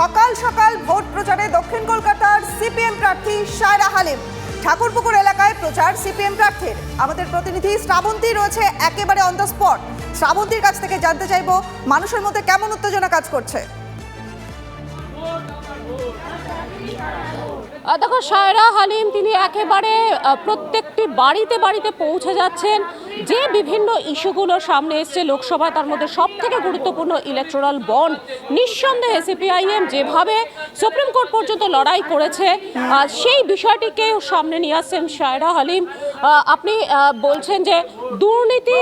সকাল সকাল ভোট প্রচারে দক্ষিণ কলকাতার সিপিএম প্রার্থী সায়রা হালিম। ঠাকুরপুকুর এলাকায় প্রচার সিপিএম প্রার্থীর। আমাদের প্রতিনিধি শ্রাবন্তী রয়েছে একেবারে অন দ্য স্পট শ্রাবন্তীর কাছ থেকে জানতে চাইব, মানুষের মধ্যে কেমন উত্তেজনা কাজ করছে? দেখো, সায়রা হালিম, তিনি একেবারে প্রত্যেকটি বাড়িতে বাড়িতে পৌঁছে যাচ্ছেন। যে বিভিন্ন ইস্যুগুলো সামনে এসছে লোকসভায় তার মধ্যে সব থেকে গুরুত্বপূর্ণ ইলেকট্রাল বন্ড নিঃসন্দেহে সিপিআইএম যেভাবে সুপ্রিম কোর্ট পর্যন্ত লড়াই করেছে সেই বিষয়টিকে সামনে নিয়ে আসছেন শায়রা হালিম। আপনি বলছেন যে দুর্নীতি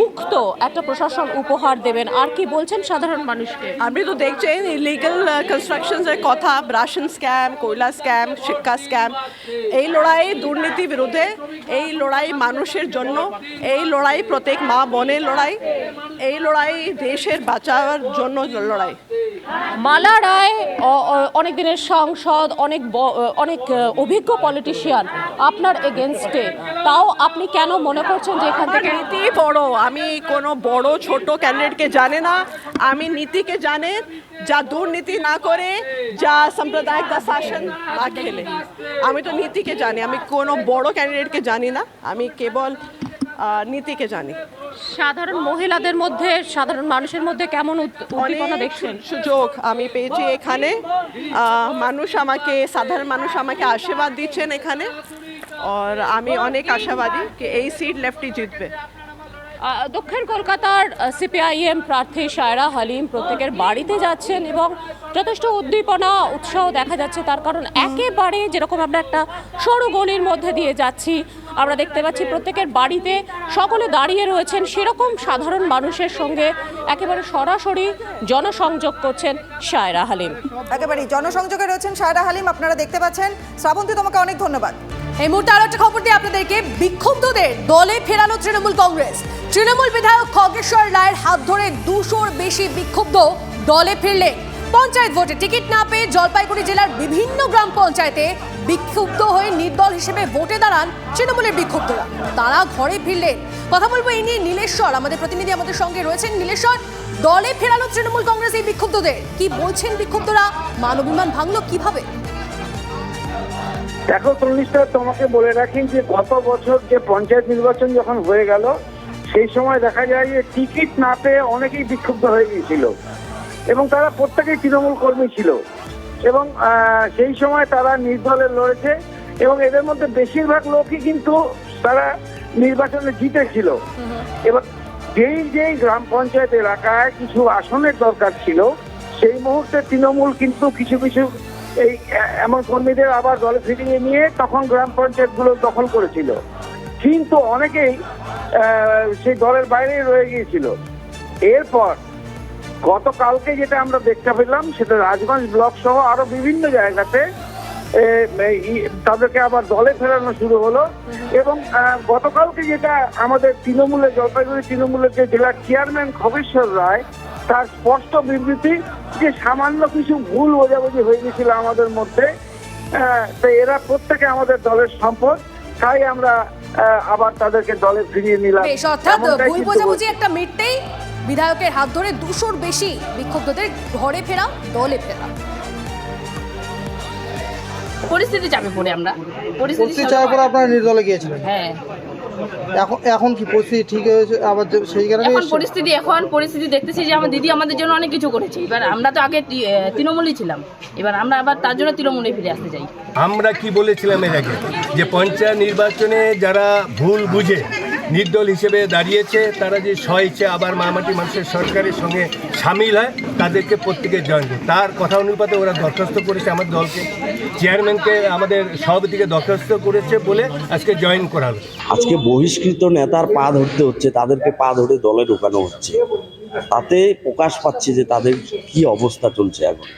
মুক্ত একটা প্রশাসন উপহার দেবেন। আর কি বলছেন সাধারণ মানুষকে? আপনি তো দেখছেন ইলিগাল কনস্ট্রাকশনসের কথা রাশন স্ক্যাম কয়লা স্ক্যাম শিক্ষা স্ক্যাম এই লড়াই দুর্নীতি বিরুদ্ধে, এই লড়াই মানুষের জন্য, এই লড়াই প্রত্যেক মা বোনের লড়াই এই লড়াই দেশের বাঁচার জন্য লড়াই। মালা রায় অনেক দিনের সাংসদ অনেক অনেক অভিজ্ঞ পলিটিশিয়ান আপনার এগেনস্টে তাও আপনি কেন মনে করছেন যে এখান থেকে নীতি বড় আমি কোনো বড় ছোট ক্যান্ডিডেটকে জানে না। আমি নীতিকে জানে যা দুর্নীতি না করে যা সাম্প্রদায়িক का শাসন না খেলে। আমি তো নীতিকে জানি আমি কোনো বড় ক্যান্ডিডেটকে জানি না। আমি কেবল নীতিকে জানি। সাধারণ মহিলাদের মধ্যে সাধারণ মানুষের মধ্যে কেমন উদ্দীপনা দেখছেন? সুযোগ আমি পেয়েছি এখানে। মানুষ আমাকে সাধারণ মানুষ আমাকে আশীর্বাদ দিচ্ছেন এখানে। আর আমি অনেক আশাবাদী যে এই সিট লেফটি জিতবে। দক্ষিণ কলকাতার সিপিআইএম প্রার্থী সায়রা হালিম প্রত্যেকের বাড়িতে যাচ্ছেন এবং যথেষ্ট উদ্দীপনা, উৎসাহ দেখা যাচ্ছে তার কারণ একেবারে যেরকম আমরা একটা সরু গলির মধ্যে দিয়ে যাচ্ছি, আমরা দেখতে পাচ্ছি প্রত্যেকের বাড়িতে সকলে দাঁড়িয়ে রয়েছেন, সেরকম সাধারণ মানুষের সঙ্গে একেবারে সরাসরি জনসংযোগ করছেন সায়রা হালিম। একেবারে জনসংযোগে রয়েছেন সায়রা হালিম, আপনারা দেখতে পাচ্ছেন। শ্রাবন্তী, তোমাকে অনেক ধন্যবাদ। এই মুহূর্তে আরও একটা খবর দিয়ে আপনাদেরকে, বিক্ষুব্ধদের দলে ফেরানো তৃণমূল কংগ্রেস। তৃণমূল বিধায়ক খগেশ্বর রায়ের হাত ধরে দুশোর বেশি বিক্ষুব্ধ দলে ফিরলে। পঞ্চায়েত ভোটে টিকিট না পেয়ে জলপাইগুড়ি জেলার বিভিন্ন গ্রাম পঞ্চায়েতে বিক্ষুব্ধ হয়ে নির্দল হিসেবে ভোটে দাঁড়ান তৃণমূলের বিক্ষুব্ধরা। তারা ঘরে ফিরলেন কথা বলব এই নিয়ে নীলেশ্বর, আমাদের প্রতিনিধি আমাদের সঙ্গে রয়েছেন নীলেশ্বর। দলে ফেরানো তৃণমূল কংগ্রেস এই বিক্ষুব্ধদের। কি বলছেন বিক্ষুব্ধরা? মানবিমান ভাঙলো কীভাবে? দেখো চল্লিশটা তোমাকে বলে রাখি যে গত বছর যে পঞ্চায়েত নির্বাচন যখন হয়ে গেল, সেই সময় দেখা যায় যে টিকিট না পেয়ে অনেকেই বিক্ষুব্ধ হয়ে গিয়েছিল। এবং তারা প্রত্যেকেই তৃণমূল কর্মী ছিল। এবং সেই সময় তারা নির্দলে লড়েছে এবং এদের মধ্যে বেশিরভাগ লোকই কিন্তু তারা নির্বাচনে জিতেছিল। এবার যেই যেই গ্রাম পঞ্চায়েত এলাকায় কিছু আসনের দরকার ছিল, সেই মুহূর্তে তৃণমূল কিন্তু কিছু কিছু এই এমন কর্মীদের আবার দলে ফিরিয়ে নিয়ে তখন গ্রাম পঞ্চায়েতগুলো দখল করেছিল। কিন্তু অনেকেই সেই দলের বাইরেই রয়ে গিয়েছিল। এরপর গতকালকে যেটা আমরা দেখতে পেলাম, সেটা রাজগঞ্জ ব্লক সহ আরও বিভিন্ন জায়গাতে তাদেরকে আবার দলে ফেরানো শুরু হলো। এবং গতকালকে যেটা আমাদের তৃণমূলের, জলপাইগুড়ি তৃণমূলের যে জেলার চেয়ারম্যান খবেশ্বর রায়, তার স্পষ্ট বিবৃতি যে সামান্য কিছু ভুল বোঝাবুঝি হয়ে গেছিল আমাদের মধ্যে তো এরা প্রত্যেকে আমাদের দলের সম্পদ তাই আমরা আবার তাদেরকে দলে ফিরিয়ে নিলাম। বেশ অর্থাৎ ভুল বোঝাবুঝি একটা মিটতেই বিধায়কের হাত ধরে দুশোর বেশি বিক্ষুব্ধদের ঘরে ফেরা দলে ফেরা পরিস্থিতি চাপে পড়ে আমরা। পরিস্থিতি চাওয়ার পর আপনারা নির্দলে গিয়েছিলেন। হ্যাঁ। এখন এখন কি পরিস্থিতি ঠিক হয়েছে? আবার সেই কারণে এখন পরিস্থিতি এখন পরিস্থিতি দেখতেছি যে আমার দিদি আমাদের জন্য অনেক কিছু করেছে। এবার আমরা তো আগে তৃণমূলে তৃণমূলই ছিলাম। এবার আমরা আবার তার জন্য তৃণমূলে ফিরে আসতে চাই। আমরা কি বলেছিলাম এর আগে? যে পঞ্চায়েত নির্বাচনে যারা ভুল বুঝে নির্দল হিসেবে দাঁড়িয়েছে, তারা যে স্বইচ্ছে আবার মামাটি মানুষের সরকারের সঙ্গে সামিল হয়, তাদেরকে প্রত্যেকে জয়েন করে তার কথা অনুপাতে ওরা দরখাস্ত করেছে আমার দলকে। চেয়ারম্যানকে আমাদের সভাপতিকে দরখাস্ত করেছে বলে আজকে জয়েন করা হবে। আজকে বহিষ্কৃত নেতার পা ধরতে হচ্ছে, তাদেরকে পা ধরে দলে ঢোকানো হচ্ছে। তাতে প্রকাশ পাচ্ছে যে তাদের কি অবস্থা চলছে এখন।